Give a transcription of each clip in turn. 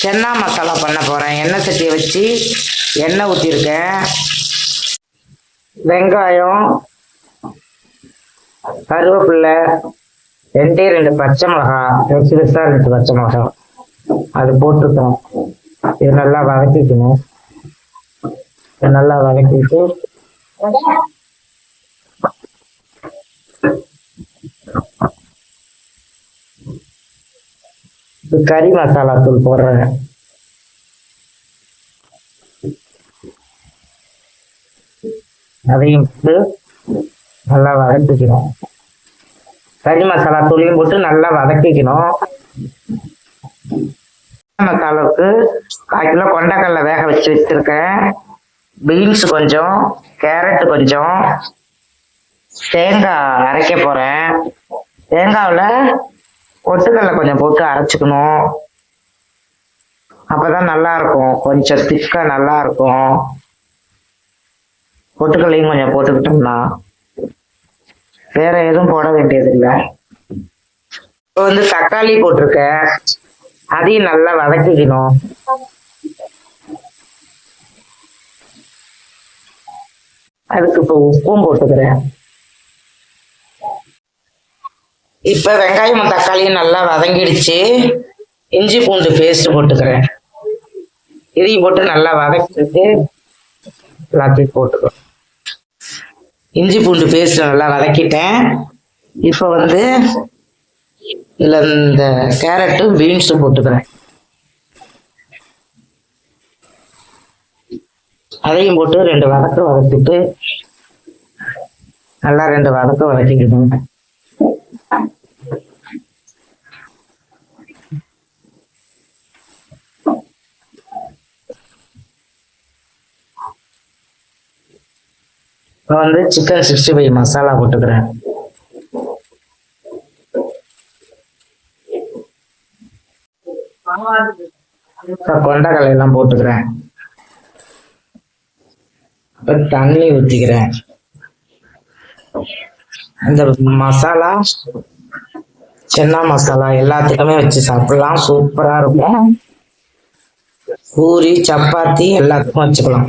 சென்னா மசாலா பண்ண போகிறேன் எண்ணெய் சட்டியை வச்சு எண்ணெய் ஊற்றிருக்கேன் வெங்காயம் கருவேப்பில்லை ரெண்டே ரெண்டு பச்சை மிளகா பெருசு பெருசாக ரெண்டு பச்சை மிளகா. அது போட்டிருக்கேன் இது நல்லா வதக்கிக்கணும். இதை நல்லா வதக்கிட்டு இது கறி மசாலா தூள் போடுறேன் அதையும் போட்டு நல்லா வதக்கிக்கணும். கறி மசாலா தூளையும் போட்டு நல்லா வதக்கிக்கணும். மசாலாவுக்கு கால் கிலோ கொண்டக்கடலை வேக வச்சு வச்சிருக்கேன். பீன்ஸ் கொஞ்சம் கேரட் கொஞ்சம். தேங்காய் அரைக்க போறேன். தேங்காவில் கொட்டுக்கடலை கொஞ்சம் போட்டு அரைச்சிக்கணும். அப்பதான் நல்லா இருக்கும் கொஞ்சம் திக்கா நல்லா இருக்கும் பொட்டுக்கல்லையும் கொஞ்சம் போட்டுக்கிட்டோம்னா வேற எதுவும் போட வேண்டியதில்லை. இப்போ வந்து தக்காளி போட்டிருக்கேன். அதையும் நல்லா வதக்கிக்கணும். அதுக்கு இப்போ உப்பும் போட்டுக்கிறேன். இப்போ வெங்காயமும் தக்காளியும் நல்லா வதங்கிடுச்சு. இஞ்சி பூண்டு பேஸ்ட் போட்டுக்கிறேன். இதையும் போட்டு நல்லா வதக்கிட்டு எல்லாத்தையும் போட்டுக்கிறோம். இஞ்சி பூண்டு பேஸ்ட் நல்லா வதக்கிட்டேன். இப்போ வந்து இதில் இந்த கேரட்டும் பீன்ஸும் போட்டுக்கிறேன். அதையும் போட்டு ரெண்டு வதக்க வதக்கிட்டு நல்லா ரெண்டு வதக்க வதக்கிக்கணும் இப்போ வந்து சிக்கன் சிக்ஸ்டி ஃபைவ் மசாலா போட்டுக்கிறேன். இப்போ கொண்டக்கடலை எல்லாம் போட்டுக்கிறேன். தண்ணி ஊற்றிக்கிறேன் இந்த மசாலா சென்னா மசாலா எல்லாத்துக்குமே வச்சு சாப்பிடலாம். சூப்பரா இருக்கும். பூரி சப்பாத்தி எல்லாத்துக்கும் வச்சுக்கலாம்.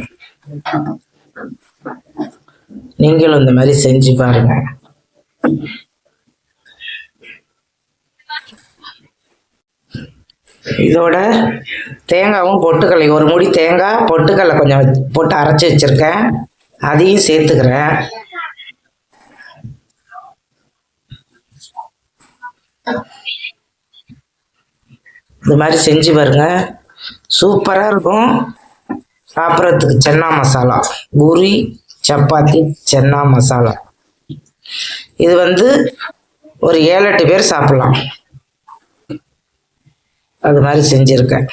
நீங்களும் இந்த மாதிரி செஞ்சு பாருங்க. இதோட தேங்காவும் பொட்டுக்கடலை ஒரு முடி தேங்காய் பொட்டுக்கடலை கொஞ்சம் போட்டு அரைச்சி வச்சிருக்கேன். அதையும் சேர்த்துக்கிறேன். இந்த மாதிரி செஞ்சு பாருங்க. சூப்பராக இருக்கும். சாப்பிட்றதுக்கு சென்னா மசாலா. பூரி சப்பாத்தி சென்னா மசாலா. இது வந்து ஒரு ஏழு எட்டு பேர் சாப்பிடலாம். அது மாதிரி செஞ்சிருக்கேன்.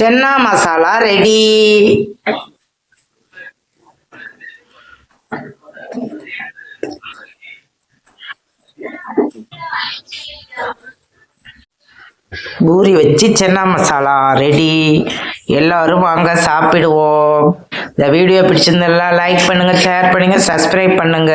சென்னா மசாலா ரெடி. பூரி வச்சு சென்னா மசாலா ரெடி எல்லாரும் வாங்க சாப்பிடுவோம். இந்த வீடியோ பிடிச்சிருந்தெல்லாம் லைக் பண்ணுங்க ஷேர் பண்ணுங்க சப்ஸ்கிரைப் பண்ணுங்க.